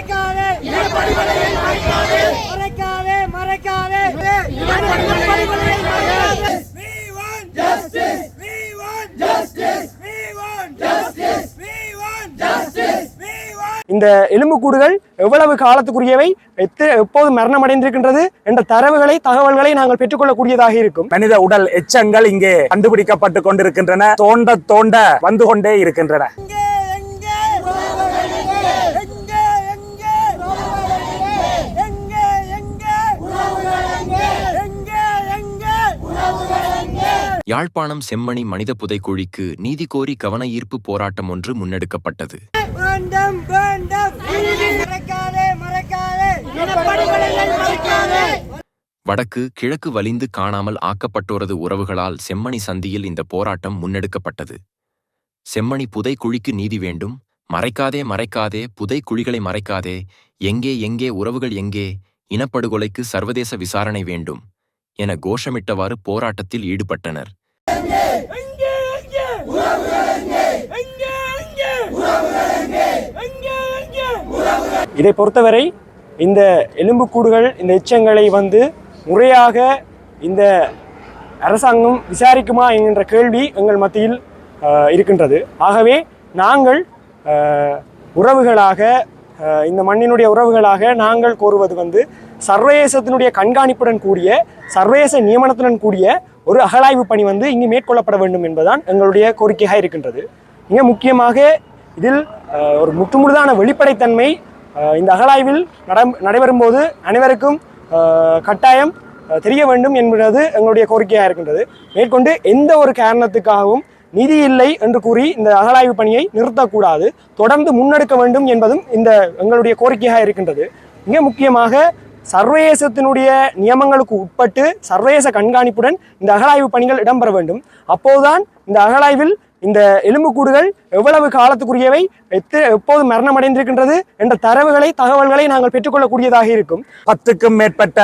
மறைக்காதே. மறைக்காதே. மறைக்காதே We want justice. We want justice. We want justice. We want justice. We want இந்த எலும்புக்கூடுகள் எவ்வளவு காலத்துக்குரியவை? எப்போது மரணம் அடைந்திருக்கின்றது என்ற தரவுகளை தகவல்களை நாங்கள் பெற்றுக்கொள்ளக்கூடியதாக இருக்கும். மனித உடல் எச்சங்கள் இங்கே கண்டுபிடிக்கப்பட்டு கொண்டிருக்கின்றன. தோண்ட தோண்ட வந்து கொண்டே இருக்கின்றன. யாழ்ப்பாணம் செம்மணி மனித புதைக்குழிக்கு நீதி கோரி கவன ஈர்ப்பு போராட்டம் ஒன்று முன்னெடுக்கப்பட்டது. வடக்கு கிழக்கு வலிந்து காணாமல் ஆக்கப்பட்டோரது உறவுகளால் செம்மணி சந்தியில் இந்த போராட்டம் முன்னெடுக்கப்பட்டது. செம்மணி புதைக்குழிக்கு நீதி வேண்டும். மறைக்காதே மறைக்காதே. புதைக்குழிகளை மறைக்காதே. எங்கே எங்கே உறவுகள் எங்கே? இனப்படுகொலைக்கு சர்வதேச விசாரணை வேண்டும் என கோஷமிட்டவாறு போராட்டத்தில் ஈடுபட்டனர். இதை பொறுத்தவரை இந்த எலும்புக்கூடுகள் இந்த எச்சங்களை வந்து முறையாக இந்த அரசாங்கம் விசாரிக்குமா என்கின்ற கேள்வி எங்கள் மத்தியில் இருக்கின்றது. ஆகவே நாங்கள் உறவுகளாக இந்த மண்ணினுடைய உறவுகளாக நாங்கள் கோருவது வந்து சர்வதேசத்தினுடைய கண்காணிப்புடன் கூடிய சர்வதேச நியமனத்துடன் கூடிய ஒரு அகழாய்வு பணி வந்து இங்கு மேற்கொள்ளப்பட வேண்டும் என்பதுதான் எங்களுடைய கோரிக்கையாக இருக்கின்றது. மிக முக்கியமாக இதில் ஒரு முற்றுமுழுதான வெளிப்படைத்தன்மை இந்த அகழாய்வில் நட நடைபெறும்போது அனைவருக்கும் கட்டாயம் தெரிய வேண்டும் என்பது எங்களுடைய கோரிக்கையாக இருக்கின்றது. மேற்கொண்டு எந்த ஒரு காரணத்துக்காகவும் நிதி இல்லை என்று கூறி இந்த அகழாய்வு பணியை நிறுத்தக்கூடாது. தொடர்ந்து முன்னெடுக்க வேண்டும் என்பதும் இந்த எங்களுடைய கோரிக்கையாக இருக்கின்றது. மிக முக்கியமாக சர்வதேசத்தினுடைய நியமங்களுக்கு உட்பட்டு சர்வதேச கண்காணிப்புடன் இந்த அகழாய்வு பணிகள் இடம்பெற வேண்டும். அப்போதுதான் இந்த அகழாய்வில் இந்த எலும்புக்கூடுகள் எவ்வளவு காலத்துக்குரியவை? எத்த எப்போது மரணம் அடைந்திருக்கின்றது என்ற தரவுகளை தகவல்களை நாங்கள் பெற்றுக்கொள்ளக்கூடியதாக இருக்கும். பத்துக்கும் மேற்பட்ட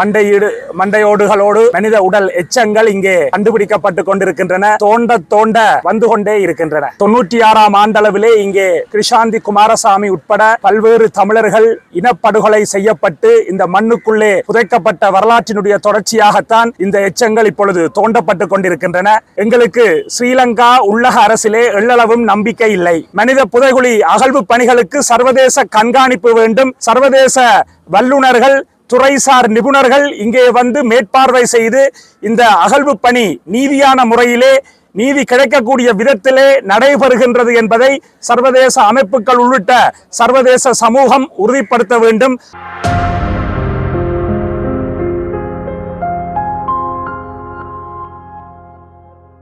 மண்டையீடு மண்டையோடுகளோடு மனித உடல் எச்சங்கள் இங்கே கண்டுபிடிக்கப்பட்டு கொண்டிருக்கின்றன. தோண்ட தோண்ட வந்து கொண்டே இருக்கின்றன. தொண்ணூற்றி ஆறாம் ஆண்டளவிலே இங்கே கிருஷாந்தி குமாரசாமி உட்பட பல்வேறு தமிழர்கள் இனப்படுகொலை செய்யப்பட்டு இந்த மண்ணுக்குள்ளே புதைக்கப்பட்ட வரலாற்றினுடைய தொடர்ச்சியாகத்தான் இந்த எச்சங்கள் இப்பொழுது தோண்டப்பட்டு கொண்டிருக்கின்றன. எங்களுக்கு ஸ்ரீலங்கா உள்ள உள்ளக அரசிலே எள்ளளவும் நம்பிக்கை இல்லை. மனித புதைகுழி அகழ்வு பணிகளுக்கு சர்வதேச கண்காணிப்பு வேண்டும். சர்வதேச வல்லுநர்கள் துறைசார் நிபுணர்கள் இங்கே வந்து மேற்பார்வை செய்து இந்த அகழ்வு பணி நீதியான முறையிலே நீதி கிடைக்கக்கூடிய விதத்திலே நடைபெறுகின்றது என்பதை சர்வதேச அமைப்புகள் உள்ளிட்ட சர்வதேச சமூகம் உறுதிப்படுத்த வேண்டும்.